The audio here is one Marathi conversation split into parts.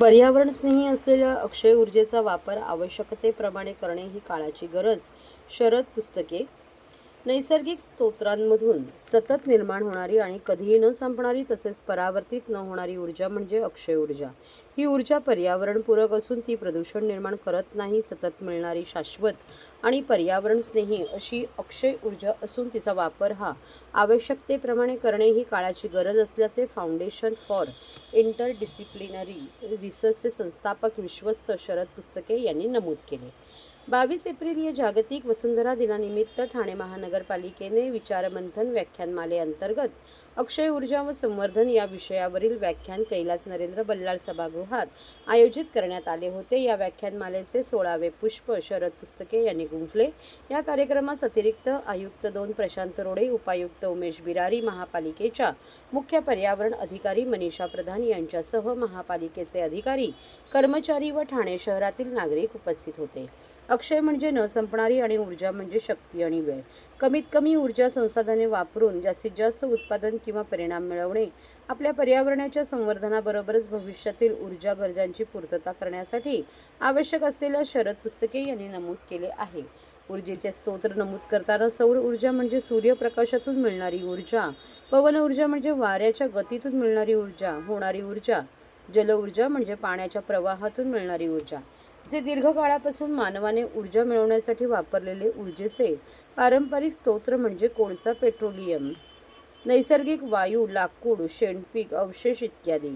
पर्यावरणस्नेही असलेल्या अक्षय ऊर्जेचा वापर आवश्यकतेप्रमाणे करणे ही काळाची गरज शरद पुस्तके. नैसर्गिक स्तोत्रांमधून सतत निर्माण होणारी आणि कधीही न संपणारी तसेच परावर्तित न होणारी ऊर्जा म्हणजे अक्षय ऊर्जा. ही ऊर्जा पर्यावरणपूरक असून ती प्रदूषण निर्माण करत नाही सतत मिळणारी शाश्वत आणि पर्यावरणस्नेही अशी अक्षय ऊर्जा असून तिचा वापर हा आवश्यकतेप्रमाणे करणे ही काळाची गरज असल्याचे फाउंडेशन फॉर इंटरडिसिप्लिनरी रिसर्चचे संस्थापक विश्वस्त शरद पुस्तके यांनी नमूद केले. बावीस एप्रिल या जागतिक वसुंधरा दिनानिमित्त ठाणे महानगरपालिकेने विचारमंथन व्याख्यानमालेअंतर्गत अक्षय ऊर्जा व संवर्धन या विषयावरील व्याख्यान कैलास नरेंद्र बल्लाळ सभागृहात आयोजित करण्यात आले होते. या व्याख्यानमालेचे सोळावे पुष्प शरद पुस्तके यांनी गुंफले. या कार्यक्रमास अतिरिक्त आयुक्त दोन प्रशांत रोडे उपायुक्त उमेश बिरारी महापालिकेच्या मुख्य पर्यावरण अधिकारी मनीषा प्रधान यांच्यासह महापालिकेचे अधिकारी कर्मचारी व ठाणे शहरातील नागरिक उपस्थित होते. अक्षय म्हणजे न संपणारी आणि ऊर्जा म्हणजे शक्ती आणि वेळ. कमीत कमी ऊर्जा संसाधने वापरून जास्तीत जास्त उत्पादन किंवा परिणाम मिळवणे आपल्या पर्यावरणाच्या संवर्धनाबरोबरच भविष्यातील ऊर्जा गरजांची पूर्तता करण्यासाठी आवश्यक असलेल्या शरद पुस्तके यांनी नमूद केले आहे. ऊर्जेचे स्तोत्र नमूद करताना सौर ऊर्जा म्हणजे सूर्यप्रकाशातून मिळणारी ऊर्जा पवन ऊर्जा म्हणजे वाऱ्याच्या गतीतून मिळणारी ऊर्जा होणारी ऊर्जा जल ऊर्जा म्हणजे पाण्याच्या प्रवाहातून मिळणारी ऊर्जा. जे दीर्घकाळापासून मानवाने ऊर्जा मिळवण्यासाठी वापरलेले ऊर्जेचे पारंपरिक स्तोत्र म्हणजे कोळसा पेट्रोलियम. नैसर्गिक वायू लाकूड शेणपीक अवशेष इत्यादी.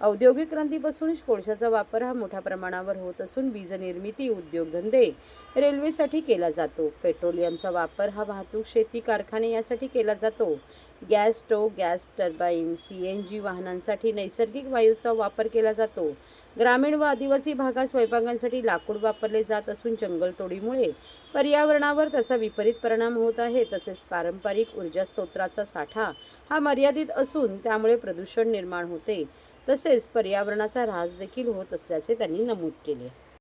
औद्योगिक क्रांतीपासून कोळशाचा वापर हा मोठ्या प्रमाणावर होत असून वीज निर्मिती उद्योगधंदे रेल्वेसाठी केला जातो. पेट्रोलियमचा वापर हा वाहतूक शेती कारखाने यासाठी केला जातो. Gas stove gas turbine C N G वाहनांसाठी नैसर्गिक वायूचा वापर केला जातो. ग्रामीण व आदिवासी भागात स्वयंपाकांसाठी लाकूड वापरले जात असून जंगलतोडीमुळे पर्यावरणावर त्याचा विपरीत परिणाम होत आहे. तसेच पारंपरिक ऊर्जा स्तोत्राचा साठा हा मर्यादित असून त्यामुळे प्रदूषण निर्माण होते. तसेच पर्यावरणाचा ऱ्हास देखील होत असल्याचे त्यांनी नमूद केले.